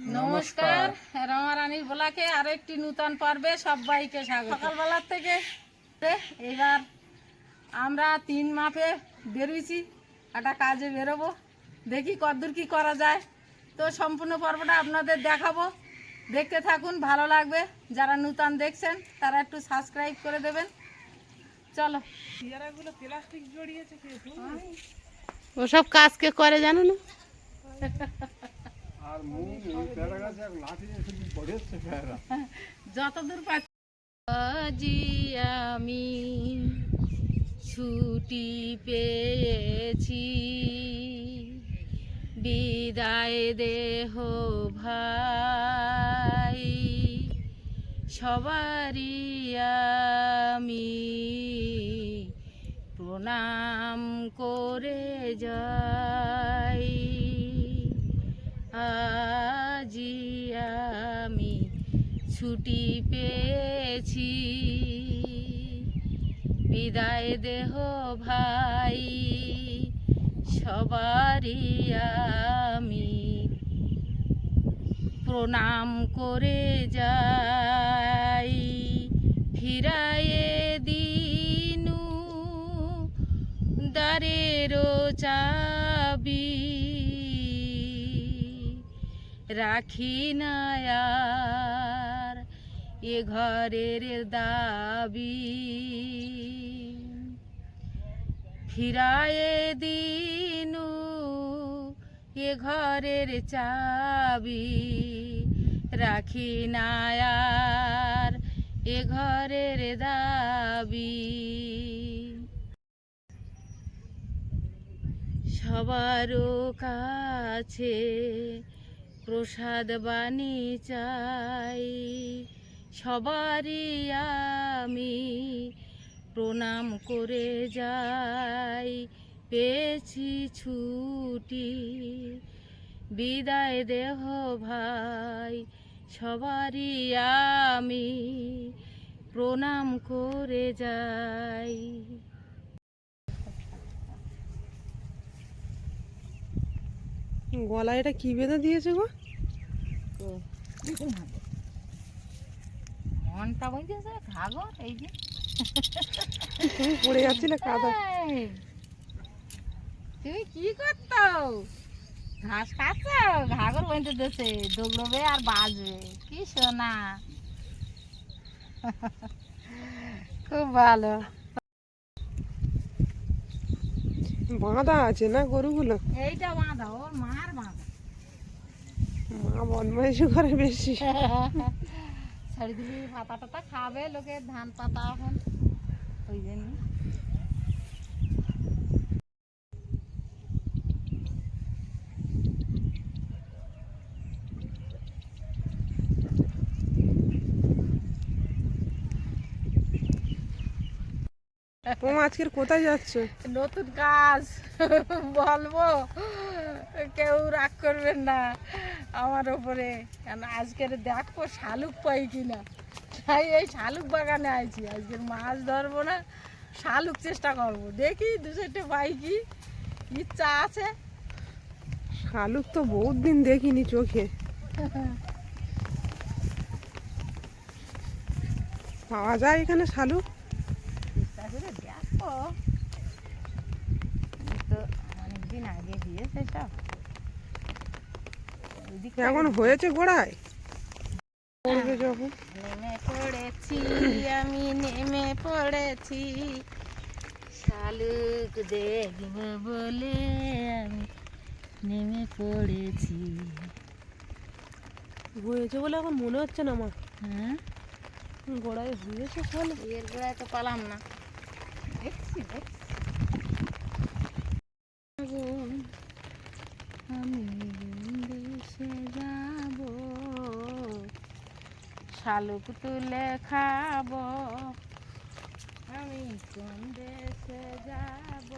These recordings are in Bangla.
নমস্কার। রমারানীর ভোলাকে আরও একটি নূতন পর্বে সবাইকে স্বাগত। সকালবেলার থেকে এবার আমরা তিন মাপে বেরোইছি একটা কাজে বেরোবো। দেখি কতদূর কি করা যায়। তো সম্পূর্ণ পর্বটা আপনাদের দেখাবো। দেখতে থাকুন ভালো লাগবে। যারা নূতন দেখছেন তারা একটু সাবস্ক্রাইব করে দেবেন। চলো। প্লাস্টিক ওসব কাজ কে করে জানো না? যতদূর পাচ্ছি আমি ছুটি পেয়েছি। বিদায় দেহ ভাই সবারই আমি প্রণাম করে যাই। ছুটি পেয়েছি। বিদায় দেহ ভাই, সবারই আমি প্রণাম করে যাই। ফিরায়ে দিনু দ্বারেরও চাবি রাখি না আর এ ঘরের দাবি। ফিরায়ে দিনু এ ঘরের চাবি। রাখি নায়ার এ ঘরের দাবি। সবারও কাছে প্রসাদ বাণী চাই। সবারই আমি প্রণাম করে যাই। পেয়েছি ছুটি বিদায় দেহ ভাই সবারই আমি প্রণাম করে যাই। গলায় এটা কি বেঁধে দিয়েছে গো? ঘাগর এই যে। তুমি পড়ে যাচ্ছিলে কাদা তুমি কি করত? ঘাস খাচ্ছ? ঘাগর বইতে দেছে দৌড়বে আর বাজবে। কি সোনা। খুব ভালো। বাঁধা আছে না গরুগুলো? এইটা বাঁধা ওর মার বাঁধা। মা বদমাইশি করে বেশি। ছেড়ে দিলি পাতা টাতা খাবে লোকে ধান পাতা এখন। ওই জন্য। তোমার আজকের কোথায় যাচ্ছে? নতুন কাজ বলব। কেউ রাগ করবেন না আমার ওপরে। কেন আজকের দেখো শালুক পাই কিনা। তাই এই শালুক বাগানে আইছি। আজকের মাছ ধরবো না শালুক চেষ্টা করব। দেখি দু চারটে পাই কি ইচ্ছা আছে। শালুক তো বহুত দিন দেখিনি চোখে। পাওয়া যায় এখানে শালুক? দেখো তো অনেকদিন আগে দিয়েছে সব। এখন হয়েছে গোড়ায় পড়বে যখন। নেমে পড়েছি আমি নেমে পড়েছি। শালুক দেখব বলে আমি নেমে পড়েছি। হয়েছে বলে এখন মনে হচ্ছে না আমার। হ্যাঁ? গোড়ায় হয়েছে শালুক। এর গোড়ায় তো পালাম না। দেখছি দেখছি আমি দেশে যাব শালুক তুলে খাব। আমি কোন দেশে যাব?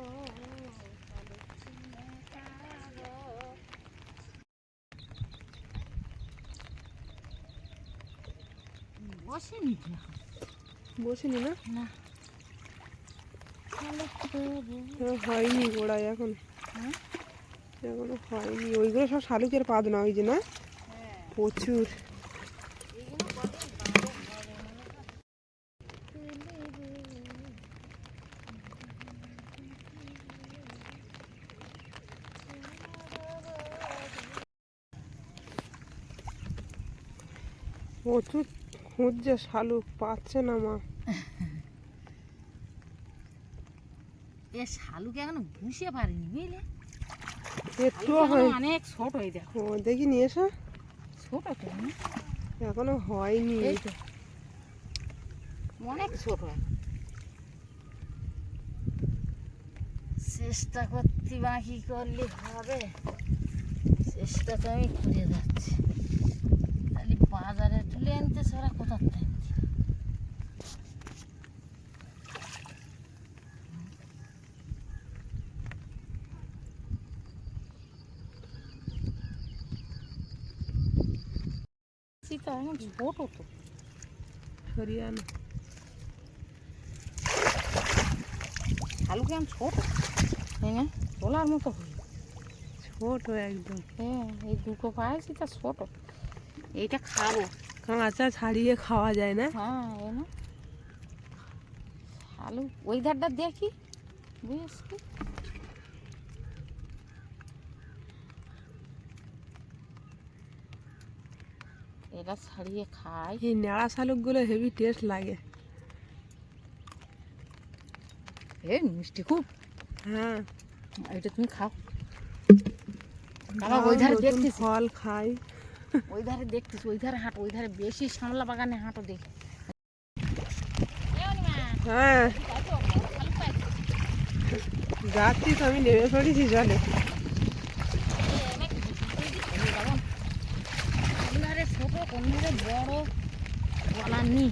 বসেনি বসিনি না? না। হয়নি গোড়ায় এখন। হ্যাঁ? হয়নি। ওইগুলো সব শালুকের পাদ না ওই যে না? হ্যাঁ। প্রচুর। প্রচুর খুঁজছে শালুক পাচ্ছে না মা। এ শালুক এখনও বুঝে পারিনি বুঝলে? একটুও হয় অনেক ছোট হয়ে দেখো। ও দেখি নিয়ে এসো। ছোট তো না? এখনও হয়নি। এই তো। অনেক ছোট। চেষ্টা করতে বাকি করলে হবে? চেষ্টা তো আমি করে যাচ্ছি আনতে সারা কোথার থেকে? সীতা এখন ছোট তো সরিয়ে আনো আলু কেমন ছোট? না তোলার মতো হয়ে। ছোট একদম। হ্যাঁ এই দুটো পায়েছি তা ছোট। এইটা খাব। কাঁচা ছাড়িয়ে খাওয়া যায় না? হ্যাঁ আলু ওই ধারটা দেখি বুঝেছি এটা ছাড়িয়ে খাই এই নেড়া শালুকগুলো হেভি টেস্ট লাগে। এ মিষ্টি খুব। হ্যাঁ। এটা তুমি খাও। ওই ধারে দেখতেছি। ফল খাই। ওই ধারে দেখতেছি ওই ধারে হাঁটো ওই ধারে বেশি সামলা বাগানে হাঁটো দেখি। হ্যাঁ। যাচ্ছি তো আমি নেমে পড়েছি জলে ছোট কোনধারে বড় বলার নেই।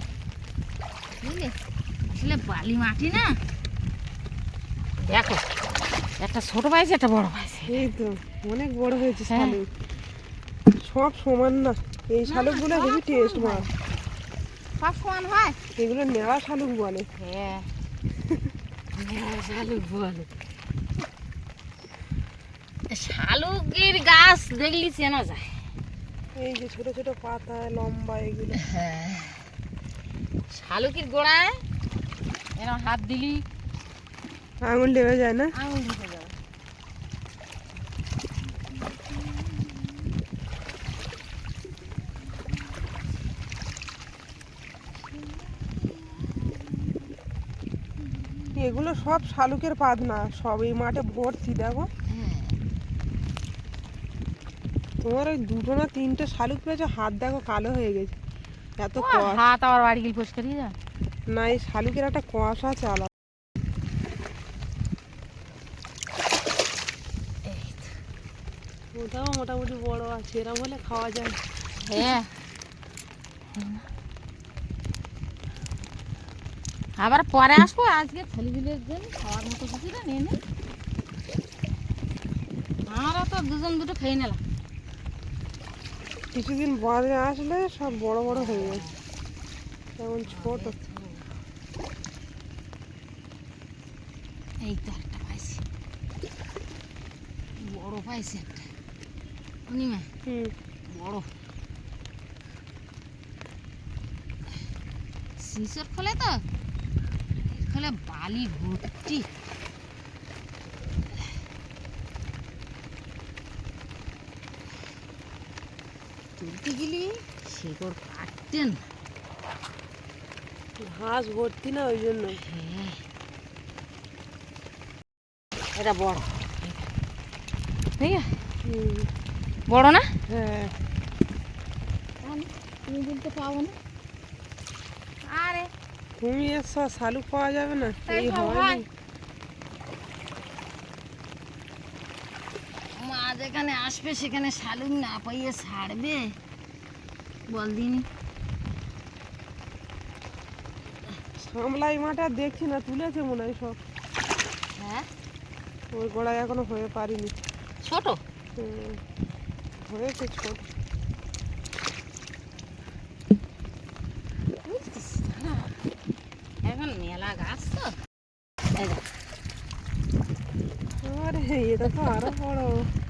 বুঝলে? আসলে বালি মাটি না। দেখো একটা ছোট পাইছে একটা বড় পাইছে এই তো অনেক বড় হয়েছে হ্যাঁ। সব সমান না। এই শালুকগুলো সব হেভি টেস্ট সমান মাছ সব সমান হয়? এগুলো নেড়া শালুক বলে। হ্যাঁ। শালুক বলে। শালুকের গাছ দেখলি চেনা যায়। এই যে ছোট ছোট পাতা লম্বা এগুলো। হ্যাঁ। শালুকির গোড়ায় এরকম হাত দিলি। আঙুল লেগে যায় না? আঙুল ঢুকে যাবে এগুলো সব শালুকের পাত না সব এই মাঠে ভর্তি দেখো। তোমার ওই দুটো না তিনটে শালুক পেয়েছে? হাত দেখো কালো হয়ে গেছে। এত হাত আবার বাড়ি গিয়ে পরিষ্কার যা না এই শালুকের একটা কষ আছে আলাদা। ওটাও মোটামুটি বড় আছে এরম হলে খাওয়া যায়। হ্যাঁ। আবার পরে আসব আজকে ছেলেগুলোর জন্য খাওয়ার মতো কিছুটা নিয়ে নে। আমরা তো দুজন দুটো খেয়ে নিলাম। কিছুদিন বাদে আসলে সব বড় বড় হয়ে যায়। যেমন ছোট। এই তো একটা পাইছি। বড় পাইছি একটা। পূর্ণিমা হুম। বড়। শিশর ফলে তো? ফলে বালি ভর্তি তুলতে গেলি শেকড় কাটতেন ঘাস ভর্তি না ওই জন্য? হ্যাঁ। এটা বড়। ঠিক আছে। বড় না? হ্যাঁ। তুমি বলতে পাবো না। আরে তুমি এসো শালুক পাওয়া যাবে না এই তো হয় হয়। মা যেখানে আসবে সেখানে শালুক না পাইয়ে ছাড়বে। বল দিন। সামলাই আর দেখছি না তুলেছে মনে হয় সব। হ্যাঁ? ওই গোড়ায় এখনও হয়ে পারিনি। ছোট? হয়েছে ছোট বুঝছিস? হ্যাঁ। এখন মেলা গাছ তো।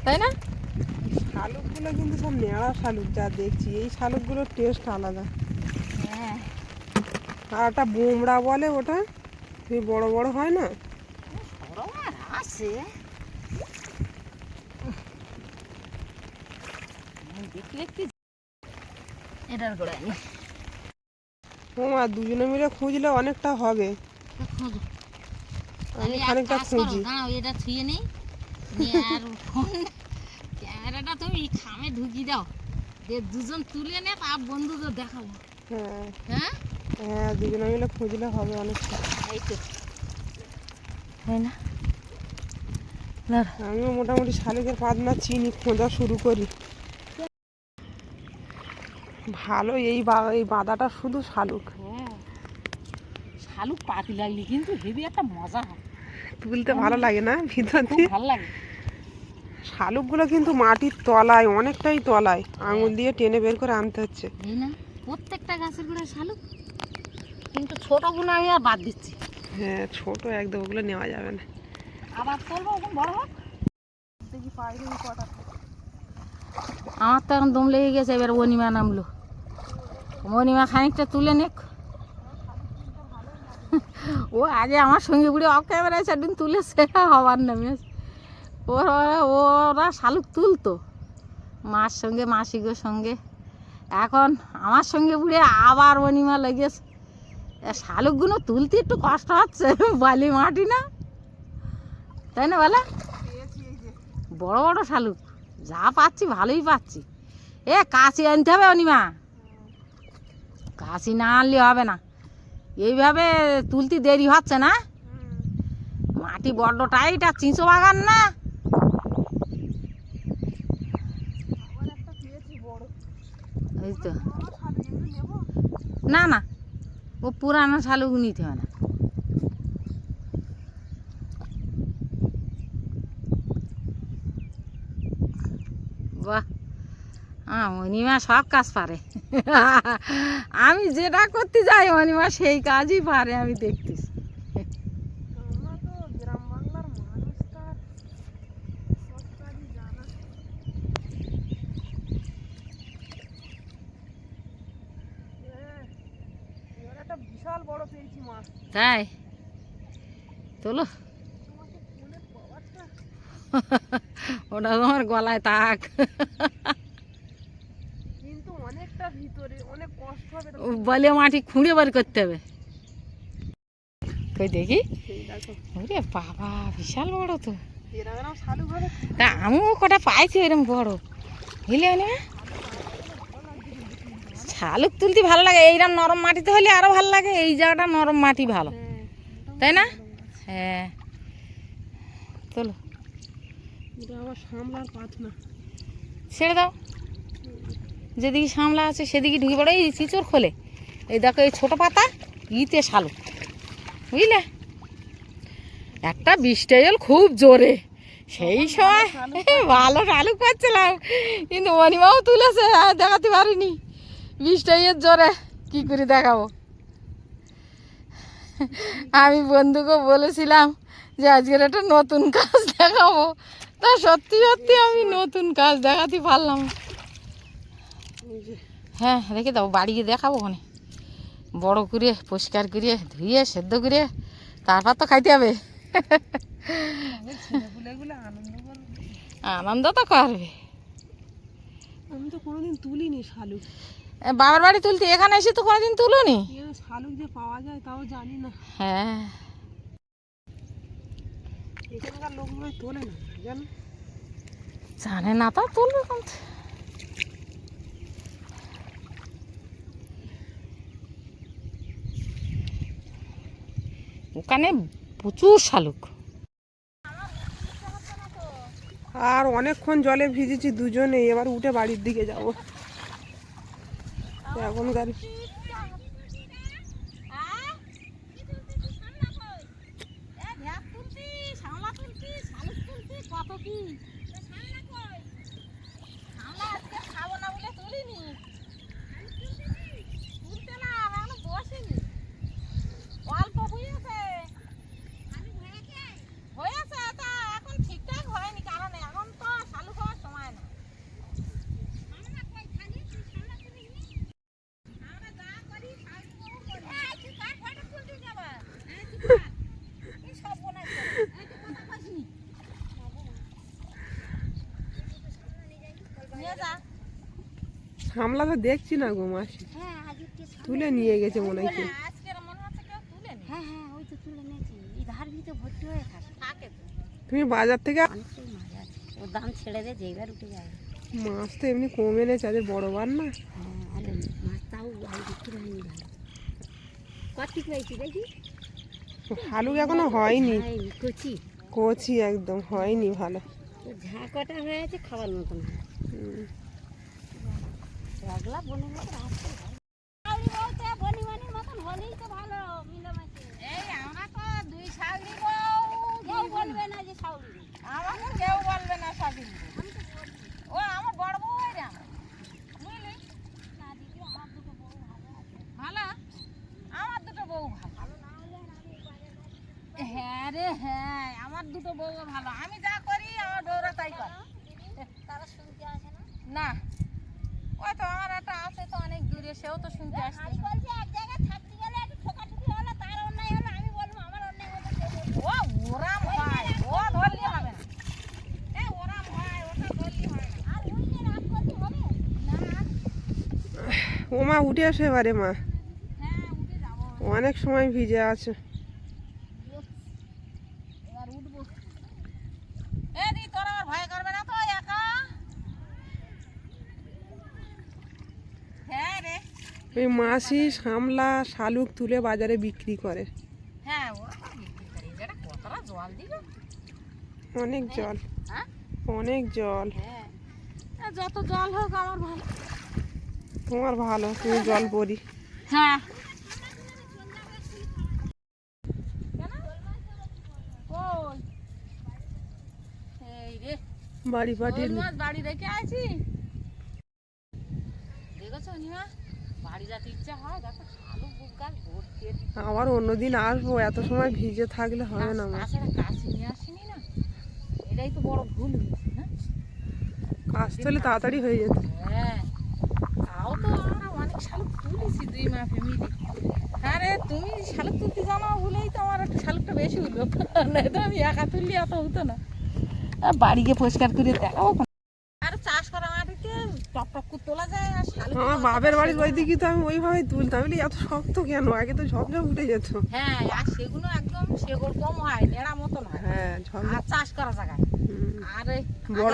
তাই না? শালুকগুলো কিন্তু সব নেড়া শালুক যা দেখছি এই শালুকগুলোর টেস্ট আলাদা। হ্যাঁ। আর একটা বোমড়া বলে ওটা সেই বড় বড় হয় না? আছে। দেখলে কি এটার গোড়ায় নি ও মা দুজনে মিলে খুঁজলে অনেকটা হবে। আমি খানিকটা খুঁজি। এটা ছুঁয়ে নেই। আর ক্যামেরাটা তুমি খামে ঢুকিয়ে দাও। যে দুজন তুলে নে তার বন্ধুদের দেখাবো। হ্যাঁ। হ্যাঁ? হ্যাঁ দুজনে মিলে খুঁজলে হবে অনেকটা। এই তো। হয় না? আমিও মোটামুটি শালুকের পাতনা চিনি খোঁজা শুরু করি। ভালো এই এই বাদাটা শুধু শালুক। হ্যাঁ শালুক পাতি লাগলি কিন্তু হেভি একটা মজা হয়। তুলতে ভালো লাগে না ভিতর দিয়ে? ভালো লাগে। শালুকগুলো কিন্তু মাটির তলায় অনেকটাই তলায় আঙুল দিয়ে টেনে বের করে আনতে হচ্ছে। না প্রত্যেকটা গাছের গোড়ায় শালুক কিন্তু ছোটগুলো আমি আর বাদ দিচ্ছি। হ্যাঁ ছোট একদম ওগুলো নেওয়া যাবে না। আবার তুলবো ওখানে বড় হোক। দেখি পাই দেখি কটা আমার তো এখন দম লেগে গেছে, এবার অনিমা নামলো। অনিমা খানিকটা তুলে নেক। ও আগে আমার সঙ্গে বুড়ি অফ ক্যামেরায় সেদিন তুলে সেটা হবার নামে। ওরা ওরা শালুক তুলতো, মার সঙ্গে মাসিগোর সঙ্গে। এখন আমার সঙ্গে বুড়ে আবার অনিমা লেগেছে। শালুকগুলো তুলতে একটু কষ্ট হচ্ছে, বালি মাটি না? তাই না বলে? বড় বড় শালুক। যা পাচ্ছি, ভালোই পাচ্ছি। এ, কাশি আনতে হবে অনিমা। কাশি না আনলে হবে না। এইভাবে তুলতে দেরি হচ্ছে না? মাটি বড্ড টাইট আর চিঁচো বাগান না? না না, ও পুরানো শালুক নিতে হয় না। আহ, অনিমা সব কাজ পারে। আমি যেটা করতে যাই অনিমা সেই কাজই পারে আমি দেখতেছি। আমরা তো গ্রাম বাংলার মানুষ তার সব কাজই জানা হ্যাঁ, এবার একটা বিশাল বড় পেয়েছি মাছ তাই তোলো ওটা তোমার গলায় তাক। কিন্তু অনেকটা ভিতরে অনেক কষ্ট হবে বলে মাটি খুঁড়ে বার করতে হবে। কই দেখি? ওরে বাবা বিশাল বড় তো। তা আমিও কটা পাইছি এরকম বড়। বুঝলি না? শালুক তুলতে ভালো লাগে। এইরকম নরম মাটিতে হলে আরও ভালো লাগে। এই জায়গাটা নরম মাটি ভালো। হ্যাঁ তাই না? হ্যাঁ। তোলো এটা আবার সামলার পাত না ছেড়ে দাও। যেদিকে সামলা আছে সেদিকে ঢুকে পড়ে এই চিচড় খোলে। এই দেখো এই ছোটো পাতা ইতে শালুক বুঝলে? একটা বৃষ্টি খুব জোরে। সেই সময় ভালো শালুক পাচ্ছিলাম কিন্তু অনিমাও তুলেছে আর দেখাতে পারিনি। বৃষ্টি জোরে কি করে দেখাবো? আমি বন্ধুকে বলেছিলাম যে আজকের একটা নতুন কাজ দেখাবো। তা সত্যি সত্যি আমি নতুন কাজ দেখাতে পারলাম। হ্যাঁ রেখে দাও বাড়ি গিয়ে দেখাবো ওখানে। বড় করে পরিষ্কার করে ধুয়ে সেদ্ধ করে তারপর তো খাইতে হবে। আনন্দ তো করবে। আমি তো কোনোদিন তুলিনি শালুক এ, বাবার বাড়ি তুলতে এখানে এসে তো কোনোদিন তুলুনি? শালুক যে পাওয়া যায় তাও জানি না। হ্যাঁ। এখানকার লোক তোলে না। জানো না তা তুলবে কোন? ওখানে প্রচুর শালুক আর অনেকক্ষণ জলে ভিজেছি দুজনে এবার উঠে বাড়ির দিকে যাব এখন পাখি সামলা তো দেখছি না গো মাসি। হ্যাঁ তুলে নিয়ে গেছে মনে হয় মনে হ্যাঁ হ্যাঁ তুমি বাজার থেকে মাছ দাম ছেড়ে দে যেইবার উঠে যায় মাছ তো এমনি কমে এনেছে আজ বড় বার না। হ্যাঁ ভালো এখনও হয়নি। কচি। কচি একদম হয়নি ভালো। তো ঝাঁ কটা হয়েছে খাবার মতন হয় হুম। একলা বনের মতো আসছে বনি বনি মতন হলেই তো ভালো মিলেমাছে এই আমরা তো দুই শাড়ি বউ কেউ বলবে না যে সাউরি আমাকে কেউ বলবে না শাড়ি ও আমার বড় বউ হয়ে রে আমার বুঝলি না দিদি আমার দুটো বউ ভালো আছে ভালো আমার দুটো বউ ভালো হ্যাঁ রে হ্যাঁ আমার দুটো বউ ভালো আমি যা করি আমার বউরা তাই করে তারা শুনতে আসে না না ওই তো আমার একটা আছে তো অনেক দূরে সেও তো শুনতে আসছে আমি বলছি এক জায়গায় থাকতে গেলে একটু ঠোকাঠুকি হলো তার অন্যায় হলো আমি বলব আমার অন্যায় হলো সে বলবে। ও ওরাম হয় ও ধরলি হবে না এ ওরাম হয় ওটা ধরলি হয় না আর ওই যে রাগ করতে হবে না ও মা উঠে আসে এবারে মা। হ্যাঁ অনেক সময় ভিজে আছে। হ্যাঁ ওই মাসি সামলা শালুক তুলে বাজারে বিক্রি করে। হ্যাঁ অনেক জল। অনেক জল। যত জল হোক আমার ভালো। তোমার ভালো তুমি জল পরি। হ্যাঁ। বাড়ি পাঠিয়ে বাড়ি রেখে আছি দেখেছ নিমা? হয় আবার অন্যদিন আসব এত সময় ভিজে থাকলে হবে না কাজ তাহলে তাড়াতাড়ি হয়ে যেত হ্যাঁ তাও তো আমরা অনেক শালুক তুলেছি দুই মা ফ্যামিলি। আরে তুমি শালুক তুলতে জানো বলেই তো আমার একটু শালুকটা বেশি হলো। নাই তো আমি একা তুললে এত হতো না। বাড়ি গিয়ে পরিষ্কার করে দেখাবো আর চাষ করা মাটিতে টপ টপ করে তোলা যায় আর শালুক আমার বাপের বাড়ির ওই দিকে তো আমি ওইভাবে তুলতাম। বলি এত শক্ত কেন? আগে তো ঝপঝপ উঠে যেত। হ্যাঁ আর সেগুলো একদম সেগুলো কম হয় নেড়া মতন হয়। হ্যাঁ আর চাষ করা জায়গায়। আর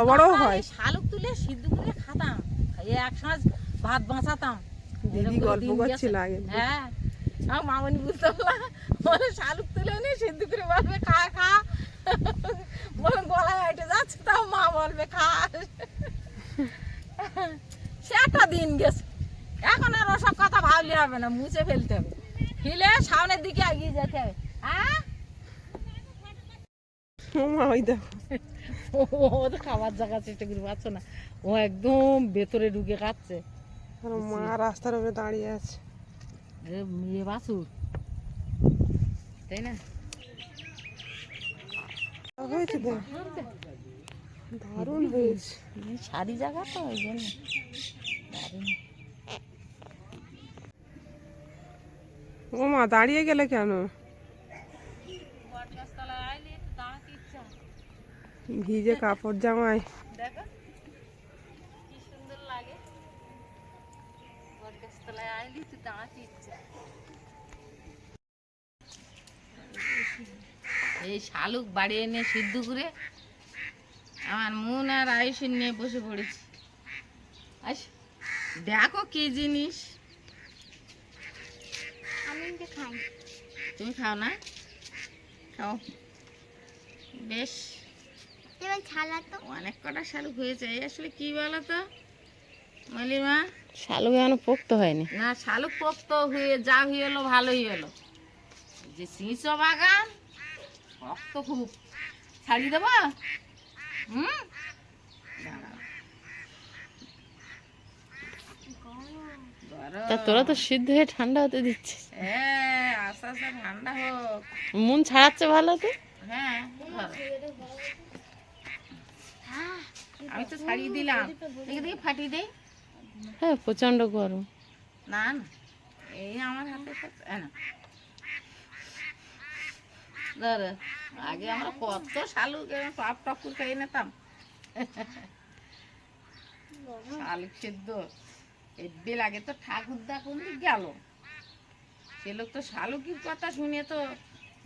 বড় আমরা হয়। শালুক তুলে সিদ্ধ করে খাতাম। এক সাঁজ ভাত বাঁচাতাম। দিদি গল্প করছিল আগে হ্যাঁ আমার মামনি বুঝতে পারলাম বলে শালুক তুলে নি সিদ্ধ করে বলবে খা খা। বলে গলায় হেঁটে যাচ্ছে তাও মা বলবে খা। সে একটা দিন গেছে। এখন আর ওসব কথা ভাবলে হবে না মুছে ফেলতে হবে। হিলে সামনের দিকে এগিয়ে যেতে হবে। হ্যাঁ? ও ওই দেখো। ও খাবার জায়গা চেষ্টা করে পাচ্ছ না। ও একদম ভেতরে ঢুকে খাচ্ছে মা রাস্তার উপরে দাঁড়িয়ে আছে। মেয়ে বাসুর। তাই না? হয়েছে দারুণ হয়েছে। এই সারি জায়গা তো ওই জন্য। দারুণ। ও মা দাঁড়িয়ে গেলে কেন। ভিজে কাপড় জামাই দেখো কি সুন্দর লাগে দাঁড়াতে ইচ্ছা এই শালুক বাড়ি এনে সিদ্ধ করে আমার মন আর আয়ুষের নিয়ে বসে পড়েছি। আস দেখো কি জিনিস। আমি খাই। তুমি খাও না? খাও। বেশ। এবার ছালা তো। অনেক কটা শালুক হয়েছে। আসলে কি বলো তো? মালিমা? শালুক এখনও পোক্ত হয়নি। না শালুক পোক্ত হয়ে যা হয়ে এলো ভালোই এলো যে সিঁচ বাগান শক্ত খুব। ছাড়িয়ে দেবো? হুম? তা তোরা তো সিদ্ধ হয়ে ঠান্ডা হতে দিচ্ছিস। হ্যাঁ আস্তে আস্তে ঠান্ডা হোক। মন ছাড়াচ্ছে ভালো তো? হ্যাঁ আমি তো ছাড়িয়ে দিলাম। দেখে দেখে ফাটিয়ে দেই। হ্যাঁ প্রচণ্ড গরম। না না এই আমার হাতে না। আগে আমরা কত শালু খেয়ে নিতাম। শালুক সেদ্ধ তো ঠাকুরদা কোন দিক গেল। সে লোক তো শালুকির কথা শুনে তো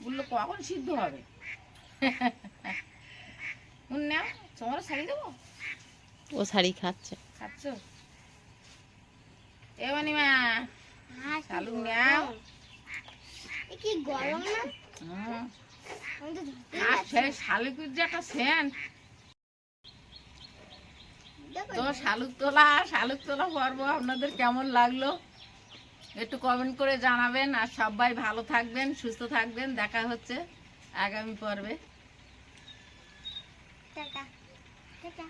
বলল কখন সিদ্ধ হবে? নাও তোমার শাড়ি দেবো? ও শাড়ি খাচ্ছে। খাচ্ছ? এ মা শালুক নাও। কি গরম না? আর সেই শালুকের যে একটা দেখো। তো শালুক তোলা শালুক তোলা পর্ব আপনাদের কেমন লাগল? একটু কমেন্ট করে জানাবেন আর সবাই ভালো থাকবেন সুস্থ থাকবেন। দেখা হচ্ছে আগামী পর্বে। Tata tata.